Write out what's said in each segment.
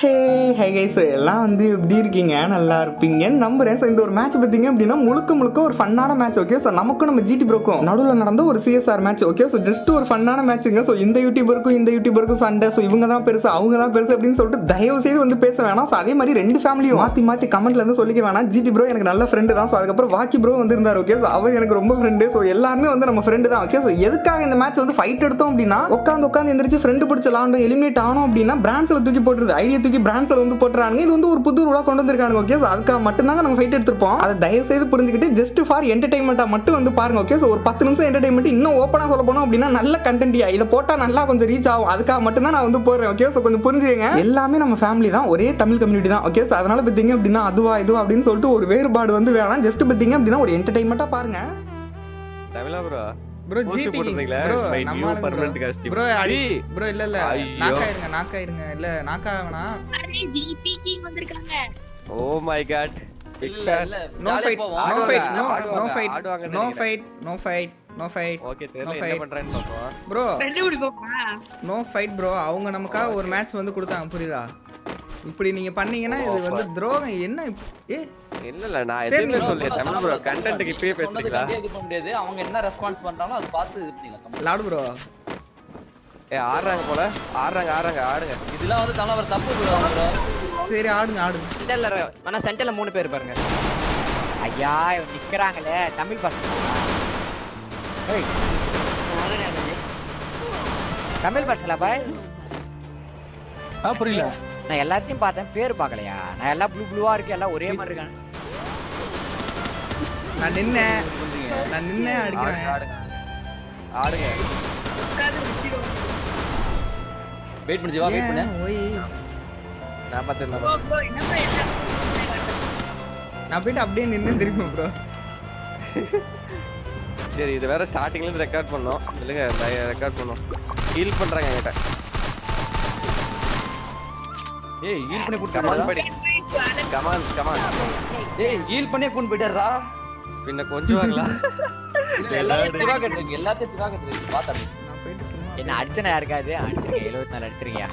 ஹே hey guys எல்லாம் வந்து எப்படி இருக்கீங்க? நல்லா இருப்பீங்கன்னு நம்புறேன். ஸோ இந்த ஒரு மேட்ச் பார்த்தீங்க அப்படின்னா முழுக்க முழுக்க ஒரு ஃபன்னான மேட்ச் ஓகே ஸோ நமக்கும் நம்ம ஜிடி ப்ரோக்கும் நடுவில் நடந்த ஒரு CSR match okay so just ஒரு ஃபன்னான மேட்ச்சுங்க ஸோ இந்த யூடியூபருக்கும் இந்த யூடியூபருக்கும் சண்டை. ஸோ இவங்க தான் பெருசு அவங்க தான் பெருசு அப்படின்னு சொல்லிட்டு தயவு செய்து வந்து பேச வேணாம். ஸோ அதே மாதிரி ரெண்டு ஃபேமிலியும் மாற்றி மாற்றி கமெண்ட்ல இருந்து சொல்லிக்க வேணாம். ஜிடி ப்ரோ எனக்கு நல்ல ஃப்ரெண்டு தான். ஸோ அதுக்கப்புறம் வாக்கி ப்ரோ வந்து இருந்தார் ஓகே ஸோ அவர் எனக்கு ரொம்ப ஃப்ரெண்டு ஸோ எல்லாருமே வந்து நம்ம ஃப்ரெண்டு தான் ஓகே ஸோ எதுக்காக இந்த மேட்ச் வந்து ஃபைட் எடுத்தோம் அப்படின்னா உட்காந்து உட்காந்து எந்திரிச்சு ஃப்ரெண்டு பிடிச்ச லாண்டும் எலிமினேட் ஆனோம் அப்படின்னா பிரான்ஸில் தூக்கி போட்டுருது. ஐடியா தூக்கி பிராண்ட்ஸில் வந்து போட்டுறாங்க இது வந்து ஒரு புது ரூலா கொண்டு வந்திருக்காங்க ஓகே ஸோ அதுக்காக மட்டும்தாங்க நம்ம ஃபைட் எடுத்திருப்போம். அதை தயவு செய்து புரிஞ்சுக்கிட்டு ஜஸ்ட் ஃபார் என்டர்டைன்மெண்ட்டாக மட்டும் வந்து பாருங்க ஓகே ஸோ ஒரு பத்து நிமிஷம் என்டர்டைன்மெண்ட் இன்னும் ஓப்பனாக சொல்ல போனோம் அப்படின்னா நல்ல கண்டென்ட்டியா இதை போட்டால் நல்லா கொஞ்சம் ரீச் ஆகும். அதுக்காக மட்டும் தான் நான் வந்து போடுறேன் ஓகே ஸோ கொஞ்சம் புரிஞ்சுங்க எல்லாமே நம்ம ஃபேமிலி தான். ஒரே தமிழ் கம்யூனிட்டி தான் ஓகே ஸோ அதனால பார்த்தீங்க அப்படின்னா அதுவா இதுவா அப்படின்னு சொல்லிட்டு ஒரு வேறுபாடு வந்து வேணாம். ஜஸ்ட் பார்த்தீங்க அப்படின்னா ஒரு என்டர்டைன்மெண்ட்டாக பாருங்க. தமிழா ப்ரோ ப்ரோ ஜிடி? ப்ரோ நம்ம bro. costume. ப்ரோ அடி. ப்ரோ இல்ல இல்ல ஐயோ. நாக்காயிருங்க நாக்காயிருங்க இல்ல நாக்காகனா அரே ஜிபி கிங் வந்திருக்காங்க ஓ மை காட் இல்ல இல்ல no fight. No fight no no fight no. Fight no fight no fight okay No தெரியல என்ன fight. பண்றேன்னு பாப்போம் ப்ரோ ரெண்டு குடிப்போமா நோ ஃபைட் ப்ரோ அவங்க நமக்காக ஒரு மேட்ச் வந்து கொடுத்தாங்க புரியுதா இப்படி நீங்க பண்ணீங்கன்னா இது வந்து துரோகம். என்ன ஏ? இல்ல இல்ல நான் எதுவுமே சொல்லல தமிழ் ப்ரோ கண்டென்ட்க்கு இப்பயே பேசுறீங்களா இது பண்ண முடியாது. அவங்க என்ன ரெஸ்பான்ஸ் பண்றாங்களோ அது பார்த்து இது பண்ணிக்கலாம். லாடு ப்ரோ ஏ ஆடுறாங்க போல. ஆடுறாங்க ஆடுறாங்க ஆடுங்க. இதெல்லாம் வந்து தலைவர் தப்பு bro bro. சரி ஆடுங்க ஆடுங்க. சென்டர்ல ஆனா சென்டர்ல மூணு பேர் பாருங்க. ஐயா நிக்கிறாங்களே. தமிழ் பசங்க. ஏய். தமிழ் பசங்களா பாய்? புரியல. நான் எல்லாத்தையும் பார்த்தேன் பேர் பார்க்கலையா? நான் எல்லாம் ப்ளூ ப்ளூவா இருக்கு எல்லாம் ஒரே மாதிரி இருக்காங்க. நான் நின்னேன் நான் நின்னேன் ஆடுங்க அடிக்கிறேன். ஆடுங்க ஆடுங்க வெயிட் பண்ணி வா வெயிட் பண்ணு. ஒய் நான் பார்த்து ப்ரோ ப்ரோ என்ன ப்ரோ என்ன நான் போயிட்டு அப்படியே நின்னு திரும்பி ப்ரோ சரி இது வேற ஸ்டார்டிங்ல இருந்து ரெக்கார்ட் பண்ணோம். இல்லங்க ரெக்கார்ட் பண்ணோம். ஹீல் பண்றாங்க என்கிட்ட. ஏய் ஹீல் பண்ணி கூட்டி கமான் போடா கமான் கமான் ஏய் ஹீல் பண்ணி கூட்டி போயிட்டாரா பின்ன கொஞ்சம் வாங்களா எல்லாத்தையும் திவா கட்டுறீங்க எல்லாத்தையும் திவா கட்டுறீங்க பாத்தா நான் போயிட்டு சும்மா என்ன அடிச்சனா இருக்காது அடிச்சிருக்கேன் எழுபத்தி நாலு அடிச்சிருக்கியா?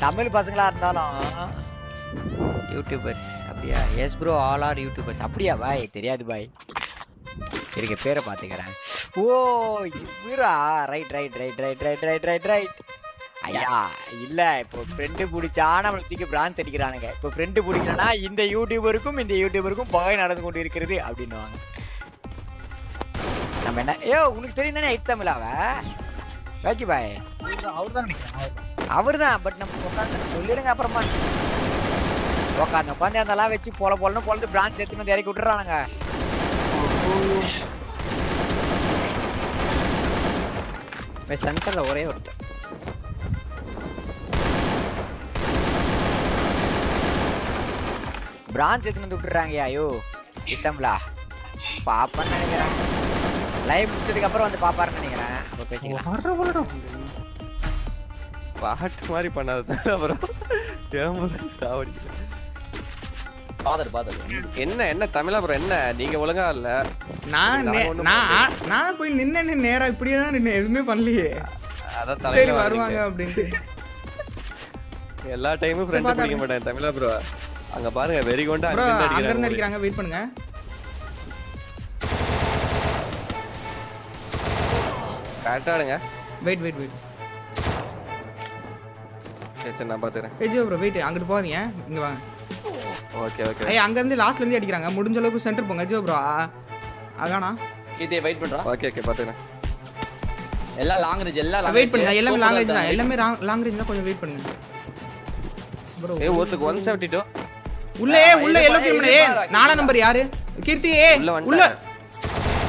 தமிழ் பசங்களா இருந்தாலும் யூடியூபர்ஸ் அப்படியா? Yes bro all are YouTubers அப்படியா பாய்? தெரியாது பாய். இருக்க பேரை பார்த்துக்கிறேன். ஓ இவரா? Right right right right right right right right ஐயா இல்ல இப்போ ஃப்ரெண்டு பிடிச்சா நம்மளை தூக்கி பிரான்ஸ் அடிக்கிறானுங்க. இப்போ ஃப்ரெண்டு பிடிக்கலன்னா இந்த யூடியூபருக்கும் இந்த யூடியூபருக்கும் பகை நடந்து கொண்டு இருக்கிறது அப்படின்னுவாங்க. நம்ம என்ன ஏ உனக்கு தெரியும் தானே எயிட் தமிழாவ? ஓகே பாய் அவர் தான் பட் நம்ம உட்காந்து சொல்லிடுங்க அப்புறமா. உட்காந்து உட்காந்து அதெல்லாம் வச்சு போல போலன்னு பொழுது பிரான்ச் எடுத்துன்னு வந்து இறக்கி விட்டுறானுங்க. சென்டர்ல ஒரே ஒருத்தர் பிரான்ச் எடுத்துன்னு வந்து விட்டுறாங்க ஐயோ. இத்தம்லா. பாப்பன்னு நினைக்கிறேன். லைவ் முடிச்சதுக்கு அப்புறம் வந்து பாப்பாருன்னு நினைக்கிறேன். அப்ப பேசிக்கலாம். பாட்டு மாதிரி பண்ணாத. அப்புறம் சாவடிக்கல பாதர் பாதர் என்ன என்ன தமிழா ப்ரோ என்ன? நீங்க ஒழுங்கா இல்ல. நான் நான் நான் போய் நின்னேன்னு நேரா. இப்படியே தான் நின்னேன். எதுவுமே பண்ணலையே. அதான் சரி தலையில வருவாங்க வருவாங்க அப்படின்ட்டு. எல்லா டைமும் ஃப்ரெண்ட் பிடிக்க மாட்டேன். தமிழா ப்ரோ அங்க பாருங்க வெறி கொண்டு அங்க இருந்து அடிக்கிறாங்க வெயிட் பண்ணுங்க. கரெக்டா ஆடுங்க. வெயிட் வெயிட் வெயிட் சரி நான் பாத்துறேன் ஏ ப்ரோ வெயிட் அங்கிட்டு போகாதீங்க. இங்க வாங்க. ஓகே ஓகே ஐயா அங்க இருந்து லாஸ்ட்ல இருந்து அடிக்கிறாங்க. முடிஞ்ச அளவுக்கு சென்டர் போங்க ஜியோ ப்ரோ அதானா? கீதே வெயிட் பண்றா? ஓகே ஓகே பாத்துறேன் எல்லாம் லாங் ரேஞ்ச் எல்லாம் வெயிட் பண்ணுங்க. எல்லாமே லாங் ரேஞ்ச் தான். எல்லாமே லாங் ரேஞ்ச் தான். கொஞ்சம் வெயிட் பண்ணுங்க. ப்ரோ ஏ ஒருத்துக்கு ஒன் செவன்டி டூ உள்ளே உள்ள எல்லோ கிரிமினே நாலா நம்பர் யாரு? கீர்த்தி உள்ள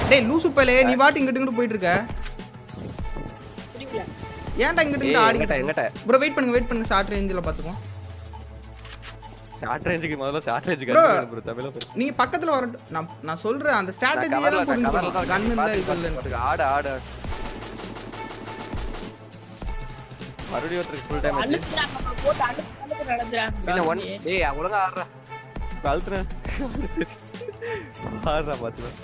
டேய் லூசு பையலே நீ வாட்டி இங்கிட்டு இங்கிட்டு போயிட்டு இருக்க. ஏன்டா இங்கிட்டு இங்கிட்டு ஆடிக்கிட்ட எங்கட்ட ப்ரோ வெயிட் பண்ணுங்க வெயிட் பண்ணுங்க ஷார்ட் ரேஞ்சில பாத்துக்குவோம். ஷார்ட் ரேஞ்சுக்கு முதல்ல ஷார்ட் ரேஞ்சுக்கு ப்ரோ தமிழ்ல நீங்க பக்கத்துல வர நான் நான் சொல்றேன் அந்த ஸ்ட்ராட்டஜி எல்லாம் புரிஞ்சுக்கோ கன் இல்ல இது இல்ல ஆடு ஆடு மறுபடியும் ஒருத்தருக்கு ஃபுல் டைம் போட்டு அனுப்பு. ஒழுங்கா ஆடுறா ஆடுறா பாத்துறேன்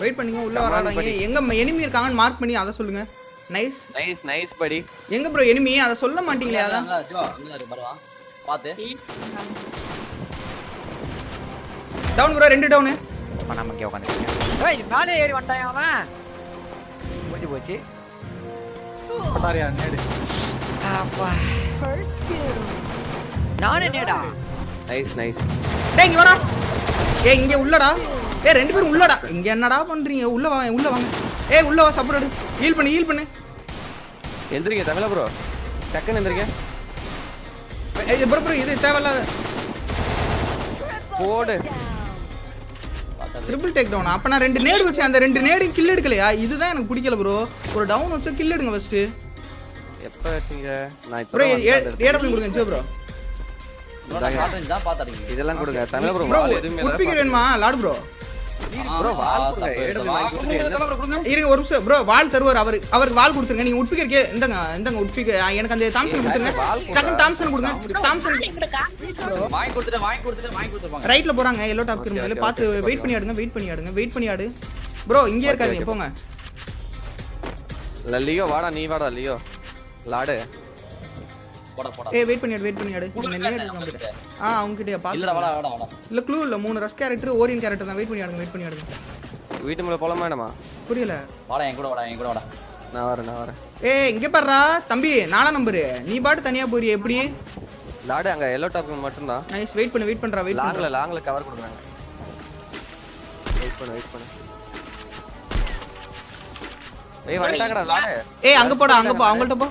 வெயிட் பண்ணுங்க உள்ள வராங்க. எங்க எனிமி இருக்காங்கன்னு மார்க் பண்ணி அதை சொல்லுங்க நைஸ் நைஸ் நைஸ் படி எங்க ப்ரோ எனிமி அதை சொல்ல மாட்டீங்களே அதான் பாத்து டவுன் ப்ரோ ரெண்டு டவுனு அப்ப நம்ம இங்கே உட்காந்து ஏய் மேலே ஏறி வந்துட்டான் அவன் முடிஞ்சு போச்சு சாரியா நேடு அப்பா நானே நேடா நைஸ் நைஸ் டேய் இங்க வாடா. ஏய் இங்க உள்ளடா. ஏய் ரெண்டு பேரும் உள்ளடா. இங்க என்னடா பண்றீங்க? உள்ள வாங்க உள்ள வாங்க. ஏய் உள்ள வா சப்போர்ட் ஹீல் பண்ணு ஹீல் பண்ணு. எந்திரிங்க தமிழா ப்ரோ டக்குன்னு எந்திரிங்க. ஏய் ப்ரோ ப்ரோ இது தேவையில்லாத போடு. ட்ரிபிள் டேக் டவுன் அப்ப நான் ரெண்டு நேடு வச்சேன் அந்த ரெண்டு நேடு கில் எடுக்கலையா? இதுதான் எனக்கு பிடிக்கல ப்ரோ ஒரு டவுன் வச்சா கில் எடுங்க ஃபர்ஸ்ட் எப்ப வச்சீங்க? நான் ப்ரோ இப்போ ஏடபிள்யூ கொடுங்க ஜோ ப்ரோ இதெல்லாம் கொடுங்க தமிழா ப்ரோ ப்ரோ வேணுமா? லாடு ப்ரோ இருங்க ஒரு நிமிஷம். ப்ரோ வால் தருவார் அவர். அவருக்கு வால் கொடுத்துருங்க. நீங்க உட்பிக்கர் கே இந்தங்க இந்தங்க உட்பிக்கர் எனக்கு அந்த தாம்சன் கொடுத்துருங்க. செகண்ட் தாம்சன் கொடுங்க. தாம்சன் வாங்கி கொடுத்துட்டு வாங்கி கொடுத்துட்டு வாங்கி கொடுத்துருப்பாங்க ரைட்ல போறாங்க. எல்லோ டாப் okay, பார்த்து வெயிட் பண்ணி ஆடுங்க வெயிட் பண்ணி ஆடுங்க வெயிட் பண்ணி ஆடு. ப்ரோ இங்கே இருக்காதீங்க. போங்க. லியோ வாடா நீ வாடா லியோ. லாடு. போடா போடா. ஏய் வெயிட் பண்ணி வெயிட் பண்ணி ஆடு நீங்க நேடு கம்ப்ளீட் ஆ அவங்க கிட்டே இல்லடா பாத்து வாடா வாடா வாடா. இல்ல க்ளூ இல்ல. மூணு ரஷ் கேரக்டர் ஓரியன் கேரக்டர் தான். வெயிட் பண்ணி ஆடுங்க வெயிட் பண்ணி ஆடுங்க வீட்டு மேல போலாமா வேணாமா புரியல. வாடா என் கூட வாடா என் கூட வாடா. நான் வரேன் நான் வரேன். ஏய் இங்க பாருடா. தம்பி நாலாம் நம்பரு நீ பாட்டு தனியா போறிய எப்படி? லாடு அங்க எல்லோ டாப் மட்டும்தான். நைஸ் வெயிட் பண்ணு வெயிட் பண்றா வெயிட் லாங்ல லாங்ல கவர் கொடுக்குறாங்க வெயிட் பண்ணு வெயிட் பண்ணு. ஏய் வந்துட்டாங்கடா லாடு ஏய் அங்க போடா அங்க போ அவங்கள்ட்ட போ.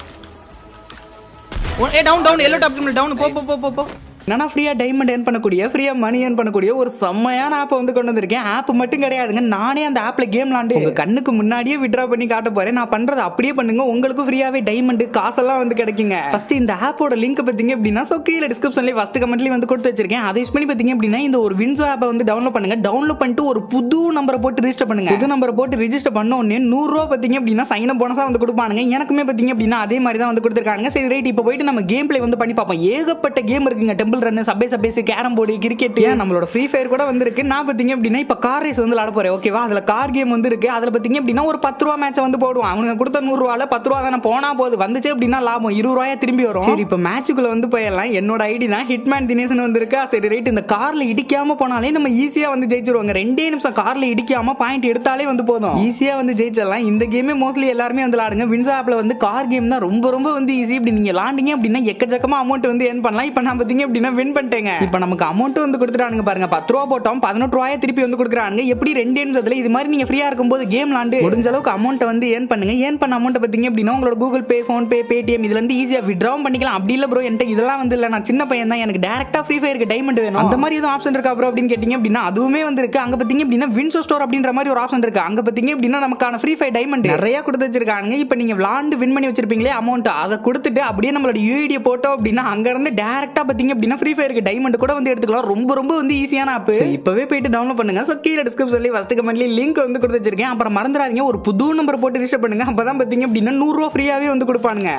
ஏ down down yellow top down போ போ போ போ போ. நான் ஃப்ரீயாக டைமண்ட் ஏர்ன் பண்ணக்கூடிய ஃப்ரீயாக மணி ஏர்ன் பண்ணக்கூடிய ஒரு செம்மையான ஆப்பை வந்து கொண்டு வந்திருக்கேன். ஆப் மட்டும் கிடையாதுங்க நானே அந்த ஆப்பில் கேம் விளாண்டு உங்கள் கண்ணுக்கு முன்னாடியே விட்ரா பண்ணி காட்ட போகிறேன் நான் பண்ணுறது அப்படியே பண்ணுங்க உங்களுக்கும் ஃப்ரீயாகவே டைமண்ட் காசெல்லாம் வந்து கிடைக்குங்க. ஃபர்ஸ்ட் இந்த ஆப்போட லிங்க் பார்த்தீங்க அப்படின்னா ஸோ கீழே டிஸ்கிரிப்ஷன்லேயே ஃபஸ்ட் கமெண்ட்லேயே வந்து கொடுத்து வச்சிருக்கேன். அதை யூஸ் பண்ணி பார்த்தீங்க அப்படின்னா இந்த ஒரு வின்சோ ஆப்பை வந்து டவுன்லோட் பண்ணுங்க. டவுன்லோட் பண்ணிட்டு ஒரு புது நம்பரை போட்டு ரிஜிஸ்டர் பண்ணுங்க. புது நம்பரை போட்டு ரிஜிஸ்டர் பண்ண உடனே நூறுரூவா பார்த்தீங்க அப்படின்னா சைன் போனஸாக வந்து கொடுப்பானுங்க. எனக்குமே பார்த்தீங்க அப்படின்னா அதே மாதிரி தான் வந்து கொடுத்துருக்காங்க சரி ரைட் இப்போ போயிட்டு நம்ம கேம் பிளே வந்து பண்ணி பார்ப்போம். ஏகப்பட்ட கேம் இருக்குங்க டெம்பிள் ரன் சபே சபேஸ் கேரம் போர்டு கிரிக்கெட் நம்மளோட ஃப்ரீ ஃபயர் கூட வந்திருக்கு. நான் பார்த்தீங்க அப்படின்னா இப்போ கார் ரேஸ் வந்து விளாட போறேன். ஓகேவா அதில் கார் கேம் வந்து இருக்கு. அதில் பார்த்தீங்க அப்படின்னா ஒரு பத்து ரூபா மேட்ச் வந்து போடுவோம் அவனுங்க கொடுத்த நூறுரூவால பத்து ரூபா தானே போனா போகுது வந்துச்சு அப்படின்னா லாபம். இருபது ரூபாயா திரும்பி வரும். சரி இப்போ மேட்சுக்குள்ள வந்து போயிடலாம். என்னோட ஐடி தான் ஹிட்மேன் தினேசன் வந்திருக்கா. சரி ரைட் இந்த கார்ல இடிக்காம போனாலே நம்ம ஈஸியா வந்து ஜெயிச்சிருவாங்க. ரெண்டே நிமிஷம் கார்ல இடிக்காம பாயிண்ட் எடுத்தாலே வந்து போதும். ஈஸியா வந்து ஜெயிச்சிடலாம். இந்த கேமே மோஸ்ட்லி எல்லாருமே வந்து விளாடுங்க வின்சா ஆப்ல வந்து கார் கேம் தான் ரொம்ப ரொம்ப வந்து ஈஸி இப்படி நீங்க விளாண்டிங்க அப்படின்னா எக்கச்சக்கமா அமௌண்ட் வந்து ஏர்ன் பண்ணலாம். இப்போ நான் பார்த்தீங்க அப்படின்னா வின் பண்ணிட்டேங்க. இப்போ நமக்கு அமௌண்ட்டு வந்து கொடுத்துட்டானுங்க பாருங்க. பத்து ரூபா போட்டோம் பதினெட்டு ரூபாயை திருப்பி வந்து கொடுக்குறானுங்க. எப்படி ரெண்டு இது மாதிரி நீங்கள் ஃப்ரீயாக இருக்கும்போது கேம் விளாண்டு முடிஞ்ச அளவுக்கு அமௌண்ட்டை வந்து ஏர்ன் பண்ணுங்க. ஏர்ன் பண்ண அமௌண்ட்டை பார்த்தீங்க அப்படின்னா உங்களோட கூகுள் பே ஃபோன்பே பேடிஎம் இதுல இருந்து விட்ராவும் பண்ணிக்கலாம். அப்படி இல்லை ப்ரோ என்கிட்ட இதெல்லாம் வந்து இல்லை. நான் சின்ன பையன் தான். எனக்கு டேரக்டாக ஃப்ரீ ஃபயருக்கு டைமண்ட் வேணும். அந்த மாதிரி எதுவும் ஆப்ஷன் இருக்கா ப்ரோ அப்படின்னு கேட்டிங்க அப்படின்னா அதுவுமே வந்து அங்கே பார்த்தீங்க அப்படின்னா வின்சோ ஸ்டோர் அப்படின்ற மாதிரி ஒரு ஆப்ஷன் இருக்கு. அங்கே பார்த்தீங்க அப்படின்னா நமக்கான ஃப்ரீ ஃபயர் டைமண்ட் நிறைய கொடுத்து வச்சிருக்காங்க இப்போ நீங்கள் விளாண்டு வின் பண்ணி வச்சிருப்பீங்களே அமௌண்ட் அதை கொடுத்துட்டு அப்படியே நம்மளோட யூஐடியை போட்டோம் அப்படின்னா அங்கேருந்து டேரெக்டாக பார்த்தீங்க அப்படின்னா ஃப்ரீ ஃபயருக்கு டைமண்ட் கூட வந்து எடுத்துக்கலாம். ரொம்ப ரொம்ப வந்து ஈஸியான ஆப் இப்பவே போயிட்டு டவுன்லோட் பண்ணுங்க. ஸோ கீழே டிஸ்கிரிப்ஷன்லேயே ஃபர்ஸ்ட் கமெண்ட்லேயே லிங்க் வந்து கொடுத்து வச்சிருக்கேன். அப்புறம் மறந்துடாதீங்க. ஒரு புது நம்பர் போட்டு ரிஜிஸ்டர் பண்ணுங்க. அப்பதான் பார்த்தீங்க அப்படின்னா நூறுரூவா ஃப்ரீயாவே வந்து கொடுப்பானுங்க.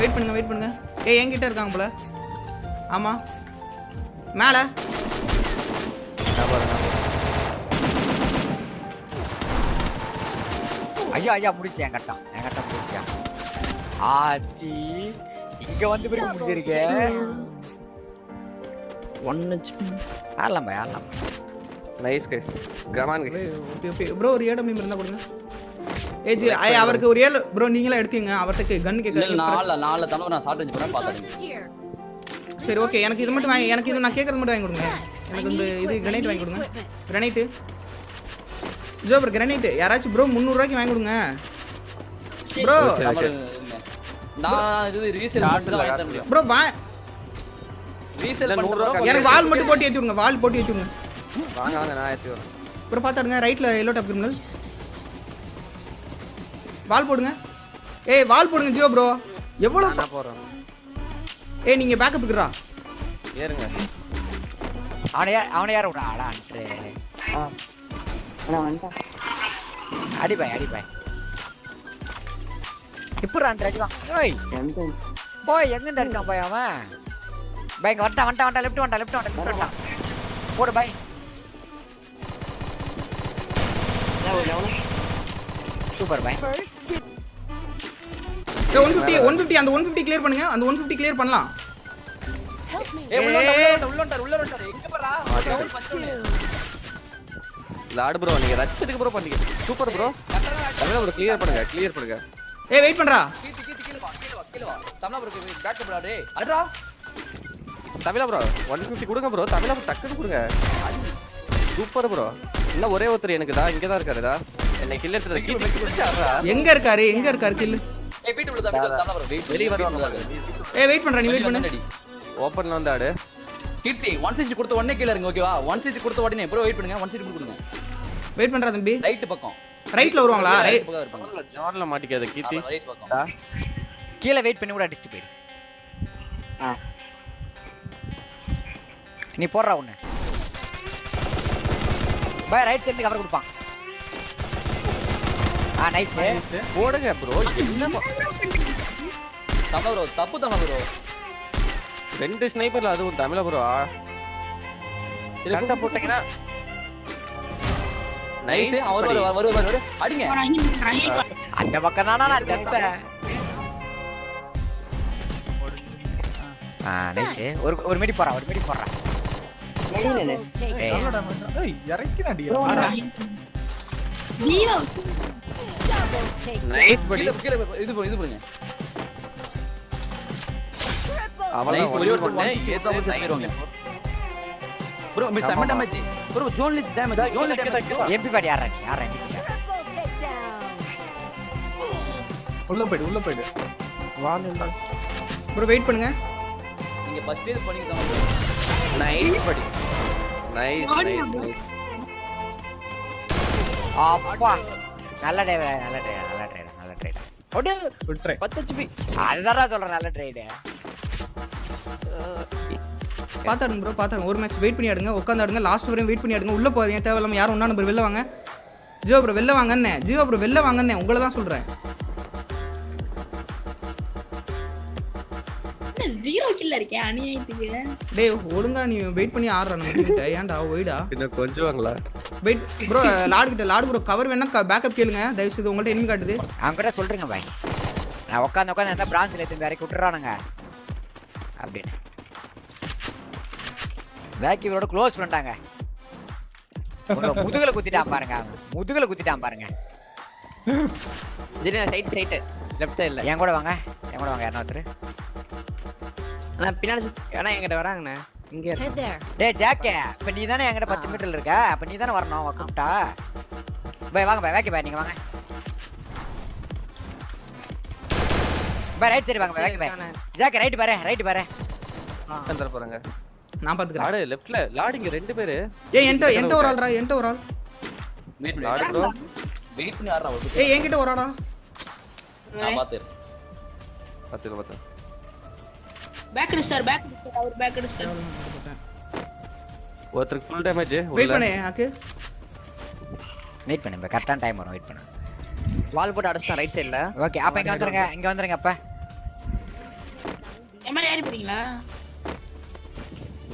வெயிட் பண்ணுங்க வெயிட் பண்ணுங்க. ஏய் என்கிட்ட இருக்காங்க போல. ஆமா. மேல. ஐயா ஐயா முடிச்சு. என் கட்டம் என் கட்டம் முடிச்சியா ஆத்தி. இங்க வந்து போய் முடிச்சிருக்கேன் ஒன்னு ஆடலாம் பாய் ஆடலாம் nice guys come on guys bro ஒரு ஏடபிள்யூ இருந்தா கொடுங்க. ஏஜ் ஐ அவருக்கு ஒரு ஏழு. ப்ரோ நீங்களே எடுத்தீங்க அவர்கிட்ட கன் இல்ல கேட்க நாலு நாலு தடவை நான் ஷார்ட் ரேஞ்ச் Resources here. சரி ஓகே எனக்கு இது மட்டும் வாங்கி எனக்கு இது நான் கேட்கறது மட்டும் வாங்கி கொடுங்க. எனக்கு இந்த இது கிரனைட் வாங்கி கொடுங்க. கிரனைட்டு ஜோ ப்ரோ கிரனைட் யாராச்சும் ப்ரோ முந்நூறுரூவாய்க்கு வாங்கி கொடுங்க. ப்ரோ. நான் இது ரீசேல் மட்டும் வாங்கி தர முடியும். ப்ரோ வா. ரீசேல் பண்ணுறோம் எனக்கு வால் மட்டும் போட்டு விடுங்க வால் போட்டு விடுங்க வாங்க வாங்க நான் வரேன் ப்ரோ பார்த்தாடுங்க ரைட்டில் எல்லோ டாப் கிரிமினல் வால் போடுங்க. ஏய் வால் போடுங்க ஜியோ ப்ரோ. எவ்வளோ நான் போறேன் ஏய் நீங்கள் பேக்கப் இருக்கிறா ஏறுங்க. அவனை யார் அவனை யார் விடா ஆடா அன்று அடி பாய் அடி பாய். எப்படி அன்று அடிவான் ஓய் போய் எங்க? இருந்து அடிச்சான் போய் அவன்? பை இங்க வந்துட்டான் வந்துட்டான் வந்துட்டான். லெஃப்ட் வந்துட்டான் லெஃப்ட் வந்துட்டான் லெஃப்ட் வந்துட்டான். போடு பாய் சூப்பர் பாய் ஒன் ஃபிஃப்டி ஒன் ஃபிஃப்டி அந்த ஒன் ஃபிஃப்டி கிளியர் பண்ணுங்க. அந்த ஒன் ஃபிஃப்டி கிளியர் பண்ணலாம். லாடு ப்ரோ நீங்க ரஷ் எதுக்கு ப்ரோ பண்ணீங்க சூப்பர் ப்ரோ ப்ரோ கிளியர் பண்ணுங்க கிளியர் பண்ணுங்க. ஏய் வெயிட் பண்றா. கீத்து, கீத்து, கீழே வா, கீழே வா, கீழே வா. தமிழா back up டா, டேய். அட்ரா. தமிழா ப்ரோ ஒன் ஃபிஃப்டி கொடுங்க ப்ரோ தமிழா ப்ரோ டக்குன்னு கொடுங்க. சூப்பர் ப்ரோ இன்னும் ஒரே ஒருத்தர் எனக்கு தான் இங்கே தான் இருக்காருடா என்னை கில் எடுத்துட்டு கீழே குடிச்சாரா எங்க இருக்காரு? எங்க இருக்காரு? கில்லு ஏய், வீட்டு உள்ள உள்ள, தமிழா bro, வெளிய வெளிய வருவாங்க. பாரு. ஏய் வெயிட் பண்றா நீ வெயிட் பண்ணு. வெளிய ஓப்பன்ல வந்து ஆடு கீர்த்தி ஒன் சிக்ஸ்டி கொடுத்த உடனே கீழே இருங்க ஓகேவா ஒன் சிக்ஸ்டி கொடுத்த உடனே ப்ரோ வெயிட் பண்ணுங்க. ஒன் சிக்ஸ்டி கொடுங்க. வெயிட் பண்றா தம்பி. ரைட் பக்கம். ரைட்ல வருவாங்களா? ரைட் ஜான்ல மாட்டிக்காத கீர்த்தி. கீழே வெயிட் பண்ணி கூட அடிச்சுட்டு போயிடு. ஆ. நீ போடுறா ஒண்ணு. பாய் ரைட் சைடு கவர் கொடுப்பான். ஆ நைஸ் போடுங்க ப்ரோ என்ன தமிழா ப்ரோ தப்பு தமிழா ப்ரோ ரெண்டு ஸ்னைப்பர்ல அதுவும் தமிழா ப்ரோ கரெக்டா போட்டீங்கன்னா நைஸ் அவர் வரு வரு வரு அடிங்க. அந்த பக்கம் தானா நான் செத்தேன் ஆ நைஸ் ஒரு ஒரு மிடி போறா ஒரு மிடி போறா. ஏய். ஜீரோ. நைஸ் படி இது போ- இது பண்ணுங்க அவளை நைஸ் ஒரே ஒரு பண்ணேன் பண்ணேன் ஏதோ ஒரு போயிருவாங்க ப்ரோ மிஸ் செம்ம டேமேஜ் லிஸ் டேமேஜ் ஜோன் லிஸ் டேமேஜ் எம்பி பாடி யாரா நீ யாரா எம்பி உள்ள போயிடு உள்ள போயிடு. ப்ரோ வெயிட் பண்ணுங்க. நீங்க ஃபர்ஸ்ட் இது பண்ணீங்க தான் நைஸ் படி நைஸ் நைஸ் நைஸ் அப்பா. நல்ல டிரைவர் நல்ல டிரைவர் நல்ல டிரைவர் நல்ல டிரைவர் ஒடு குட் ட்ரை பத்து ஹெச்பி அதுதான் சொல்றேன் நல்ல ட்ரைடு பாத்தாருங்க ப்ரோ பாத்தாருங்க ஒரு மேட்ச் வெயிட் பண்ணி ஆடுங்க உட்காந்து ஆடுங்க லாஸ்ட் வரையும் வெயிட் பண்ணி ஆடுங்க. உள்ள போகாதீங்க தேவையில்லாம யாரும் ஒன்றா நம்பர் வெளில வாங்க. ஜியோ ப்ரோ வெளில வாங்கண்ணே. ஜியோ ப்ரோ வெளில வாங்கண்ணே. உங்களை தான் சொல்றேன். ஜீரோ கில்ல இருக்கேன் அநியாயத்துக்கு? டேய் ஒழுங்கா நீ வெயிட் பண்ணி ஆடுறா நம்ம ஏன்டா ஒய்டா இன்னும் கொஞ்சுவாங்களா? வெயிட் ப்ரோ லாடு கிட்ட லாடு ப்ரோ கவர் வேணா பேக்கப் கேளுங்க. தயவு செய்து உங்கள்ட்ட என்ன காட்டுது. அவங்க கிட்ட சொல்றீங்க பாய். நான் உட்காந்து உட்காந்து எந்த பிரான்ச்ல எடுத்து வேற விட்டுறானுங்க. அப்படின்னு. வேக்கியோட க்ளோஸ் பண்ணிட்டாங்க. முதுகுல குத்திட்டான் பாருங்க. முதுகுல குத்திட்டான் பாருங்க. சைட் சைட்டு லெஃப்ட் சைடில் என் கூட வாங்க. என் கூட வாங்க யாரும் ஒருத்தர். ஆனால் பின்னாடி ஆனால் என்கிட்ட வராங்கண்ணே. இங்கே டேய் ஜாக்கே இப்ப நீ தானே என்கிட்ட பத்து மீட்டர்ல இருக்க? அப்ப நீ தானே வரணும் கூப்பிட்டா. பாய் வாங்க பாய் வேக்கி பாய் நீங்க வாங்க. பாய் ரைட் சரி வாங்க பாய் வேக்கி பாய் ஜாக்கே ரைட் பாரு ரைட் பாரு. போறாங்க. நான் பாத்துக்கிறேன். லாடு லெஃப்ட்ல லாடு இங்க ரெண்டு பேரு. ஏய் என்கிட்ட என்கிட்ட ஒரு ஆள்ரா என்கிட்ட ஒரு ஆள். வெயிட் லாடு ப்ரோ வெயிட் பண்ணி ஆடுறா ஏய் என்கிட்ட ஒரு ஆடா. நான் பாத்து பத்து பத்து பேக் அடிச்சார் பேக் அடிச்சார் அவர் பேக் அடிச்சார் ஒருத்தருக்கு ஃபுல் டேமேஜ் வெயிட் பண்ணு ஆக்கு. வெயிட் பண்ணு கரெக்டான டைம் வரும் வெயிட் பண்ணு. வால் போட்டு அடிச்சிட்டான் ரைட் சைடில் ஓகே அப்ப இங்க வந்துருங்க இங்க வந்துருங்க அப்ப. என் மேல ஏறி போறீங்களா?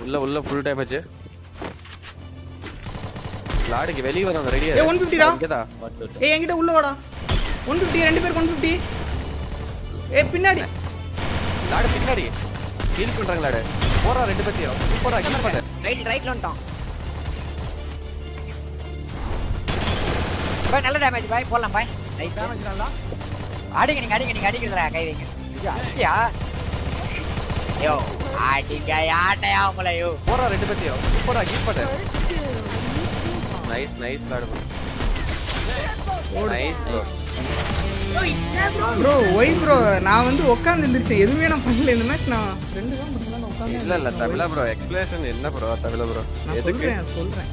உள்ள உள்ள ஃபுல் டேமேஜ் லாடுக்கு வெளிய வர ரெடியா ஏய், 150 டா. இங்கதா ஏய் என்கிட்ட உள்ள வாடா. ஒன் ஃபிஃப்டி ரெண்டு பேருக்கு ஒன் ஃபிஃப்டி ஏய் பின்னாடி. லாடு பின்னாடி. ஹீல் பண்றாங்க லாடு. போறா ரெண்டு பேத்தையும். சூப்பரா ஹீல் பண்ணு. ரைட் ரைட்ல வந்துட்டான் பாய் நல்ல டேமேஜ் பாய். போடலாம் பாய். நைஸ் அடிங்க நீங்க அடிங்க நீங்க அடிக்கிறதுல கை வைங்க. ஐயோ, அடியா யோ. அடிங்க யாட்டையா உங்களை? யோ போறா ரெண்டு பேத்தையும். சூப்பரா ஹீல் பண்ணு நைஸ் நைஸ் லாடு நைஸ் ப்ரோ ஒய் ப்ரோ நான் வந்து உட்காந்து இருந்துச்சு எதுவுமே நான் பண்ணல. இந்த மேட்ச் நான் ரெண்டு தான் பண்ணல உட்காந்து இல்ல இல்ல தமிழா ப்ரோ எக்ஸ்பிளேஷன் என்ன ப்ரோ தமிழா ப்ரோ நான் எதுக்கு? சொல்றேன்.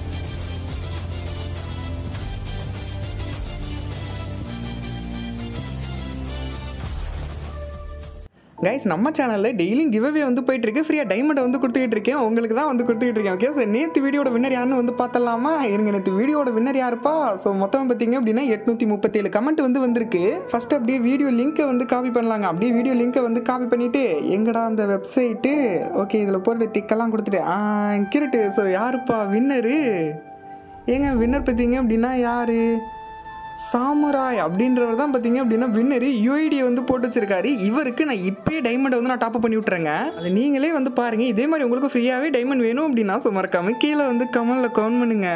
கைஸ் நம்ம சேனலில் டெய்லியும் கிவ்வே வந்து போயிட்டு இருக்கு ஃப்ரீயாக டைமண்டை வந்து கொடுத்துக்கிட்டு இருக்கேன். உங்களுக்கு தான் வந்து கொடுத்துக்கிட்டு இருக்கேன். ஓகே சார் நேற்று வீடியோட வின்னர் யாருன்னு வந்து பார்த்தலாமா இருங்க நேற்று வீடியோட வின்னர் யாருப்பா ஸோ மொத்தம் பார்த்தீங்க அப்படின்னா எட்நூற்றி முப்பத்தேழு கமெண்ட் வந்து வந்திருக்கு. ஃபர்ஸ்ட் அப்படியே வீடியோ லிங்க்கை வந்து காப்பி பண்ணலாங்க. அப்படியே வீடியோ லிங்க்கை வந்து காப்பி பண்ணிட்டு எங்கடா அந்த வெப்சைட்டு ஓகே இதில் போட்டு டிக்கெல்லாம் கொடுத்துட்டு ஆ கிரட்டு. ஸோ யாருப்பா வின்னரு ஏங்க வின்னர் பார்த்தீங்க அப்படின்னா யாரு? சாமுராய் அப்படின்றவர் தான் பார்த்தீங்க அப்படின்னா வின்னரு யூஐடியை வந்து போட்டு வச்சிருக்காரு. இவருக்கு நான் இப்பயே டைமண்டை வந்து நான் டாப் பண்ணி விட்டுறேங்க. அது நீங்களே வந்து பாருங்க. இதே மாதிரி உங்களுக்கு ஃப்ரீயாகவே டைமண்ட் வேணும் அப்படின்னா ஸோ இருக்காமல் கீழே வந்து கமெண்ட்ல கவுண்ட் பண்ணுங்க.